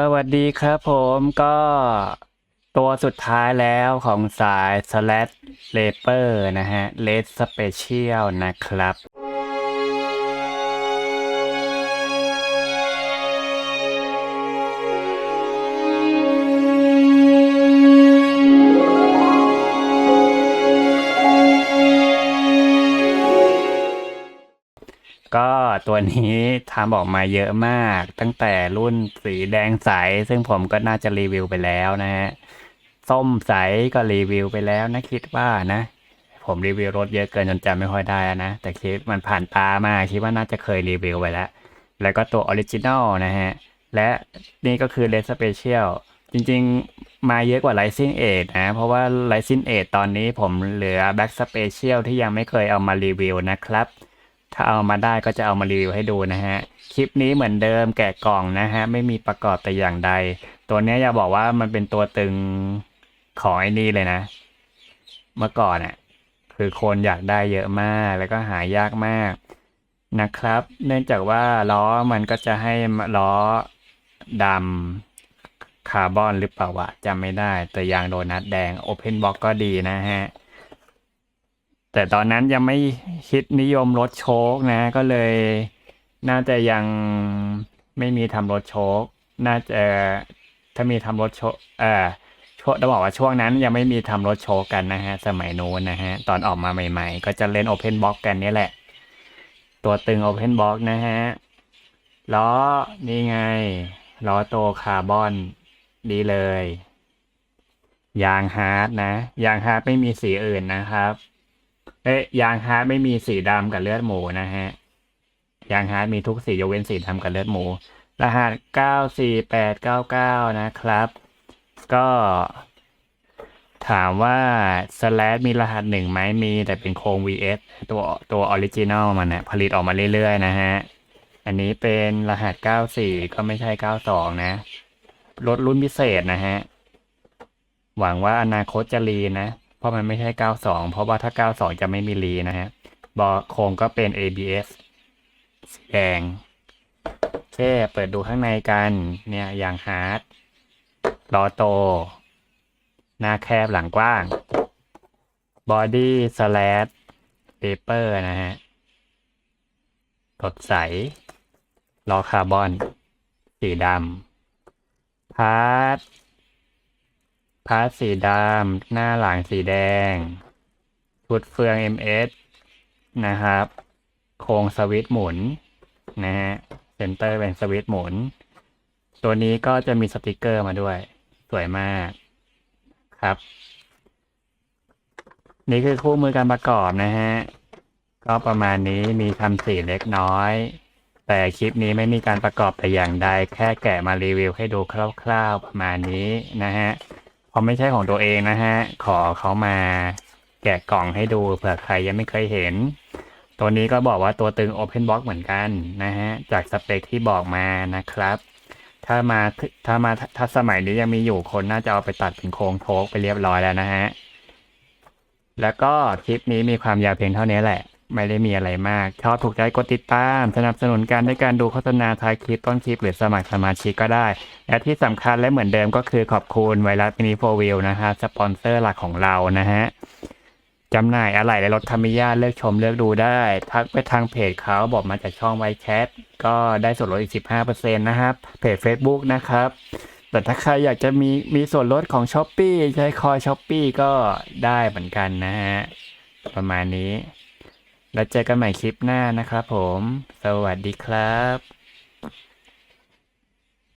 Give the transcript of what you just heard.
สวัสดีครับผมก็ตัวสุดท้ายแล้วของสาย Slash r a p e r นะฮะ Red Special นะครับ ก็ตัวนี้ทำออกมาเยอะมาก ตั้งแต่รุ่นสีแดงใส ซึ่งผมก็น่าจะรีวิวไปแล้วนะฮะ ส้มใสก็รีวิวไปแล้วนะคิดว่านะ ผมรีวิวรถเยอะเกินจนจำไม่ค่อยได้นะ แต่คิดมันผ่านตามาคิดว่าน่าจะเคยรีวิวไปแล้ว แล้วก็ตัวออริจินอลนะฮะ และนี่ก็คือ Red Special จริงๆ มาเยอะกว่า Rising Age นะ เพราะว่า Rising Age ตอนนี้ผมเหลือ Black Special ที่ยังไม่เคยเอามารีวิวนะครับ ถ้าเอามาได้ก็จะเอามารีวิวให้ดูนะฮะ คลิปนี้เหมือนเดิมแกะกล่องนะฮะ ไม่มีประกอบแต่อย่างใด ตัวเนี้ยอย่าบอกว่ามันเป็นตัวตึงของไอ้นี่เลยนะ เมื่อก่อนอะ คือคนอยากได้เยอะมากแล้วก็หายากมากนะครับ เนื่องจากว่าล้อมันก็จะให้ล้อดำคาร์บอนหรือเปล่าวะจำไม่ได้ แต่ยางโดนัทแดง Open Box ก็ดีนะฮะ แต่ตอนนั้นยังไม่คิดนิยมรถโชคนะ ก็เลยน่าจะยังไม่มีทำรถโชคน่าจะถ้ามีทำรถโชคเออช่วงต้องบอกว่าช่วงนั้นยังไม่มีทำรถโชคกันนะฮะ สมัยโน้นนะฮะ ตอนออกมาใหม่ ๆ ก็จะเล่น Open Box กันนี่แหละ ตัวตึง Open Box นะฮะล้อนี่ไงล้อโตคาร์บอนดีเลย ยางฮาร์ดนะ ยางฮาร์ดไม่มีสีอื่นนะครับ เอ๊ะยางฮาร์ดไม่มีสีดำกับเลือดหมูนะฮะ ยางฮาร์ดมีทุกสียกเว้นสีดำกับเลือดหมู รหัส94899นะครับ ก็ ถามว่าสแลดมีรหัสหนึ่งไหมมีแต่เป็นโครง VS ตัวตัวออริจินอลมันนะผลิตออกมาเรื่อยๆนะฮะ อันนี้เป็นรหัส94ก็ไม่ใช่92นะ รถรุ่นพิเศษนะฮะ หวังว่าอนาคตจะรีนะ เพราะมันไม่ใช่ 92 เพราะว่าถ้า 92 จะไม่มีรีนะฮะบอโครงก็เป็น ABS สีแดงโอเคเปิดดูข้างในกันเนี่ยอย่างฮาร์ดล้อโต หน้าแคบหลังกว้างบอดี้สแลดเปเปอร์นะฮะสดใสล้อคาร์บอน สีดำพาร์ท พาร์ทสีดำหน้าหลังสีแดง ชุดเฟือง MS นะครับ โครงสวิตช์หมุนนะฮะเซนเตอร์เป็นสวิตช์หมุน ตัวนี้ก็จะมีสติกเกอร์มาด้วย สวยมากครับ นี่คือคู่มือการประกอบนะฮะ ก็ประมาณนี้มีทำสีเล็กน้อย แต่คลิปนี้ไม่มีการประกอบแต่อย่างใด แค่แกะมารีวิวให้ดูคร่าวๆประมาณนี้นะฮะ เพราไม่ใช่ของตัวเองนะฮะ ขอเขามาแกะกล่องให้ดูเผื่อใครยังไม่เคยเห็น ตัวนี้ก็บอกว่าตัวตึง Open Box เหมือนกันนะฮะ จากสเปคที่บอกมานะครับ ถ้ามาถ้ามาถ้าสมัยนี้ยังมีอยู่คนน่าจะเอาไปตัดเป็นโครงโทกไปเรียบร้อยแล้วนะฮะ แล้วก็คลิปนี้มีความยาวเพียงเท่านี้แหละ ไม่ได้มีอะไรมากชอบถูกใจกดติดตาม สนับสนุนการด้วยการดูโฆษณาท้ายคลิปต้นคลิป หรือสมัครสมาชิกก็ได้ และที่สำคัญและเหมือนเดิมก็คือขอบคุณไวรัสมินิโฟวิลนะฮะสปอนเซอร์หลักของเรานะฮะจำหน่ายอะไหล่และรถคามิยาเลือกชมเลือกดูได้ ทักไปทางเพจเขาบอกมาจากช่องไวแชทก็ได้ส่วนลดอีก 15%นะครับ เพจ Facebook นะครับ แต่ถ้าใครอยากจะมีมีส่วนลดของ s h อ p e e ใช้คอย s h อ p e e ก็ได้เหมือนกันนะฮะ ประมาณนี้ แล้วเจอกันใหม่คลิปหน้านะครับผม สวัสดีครับ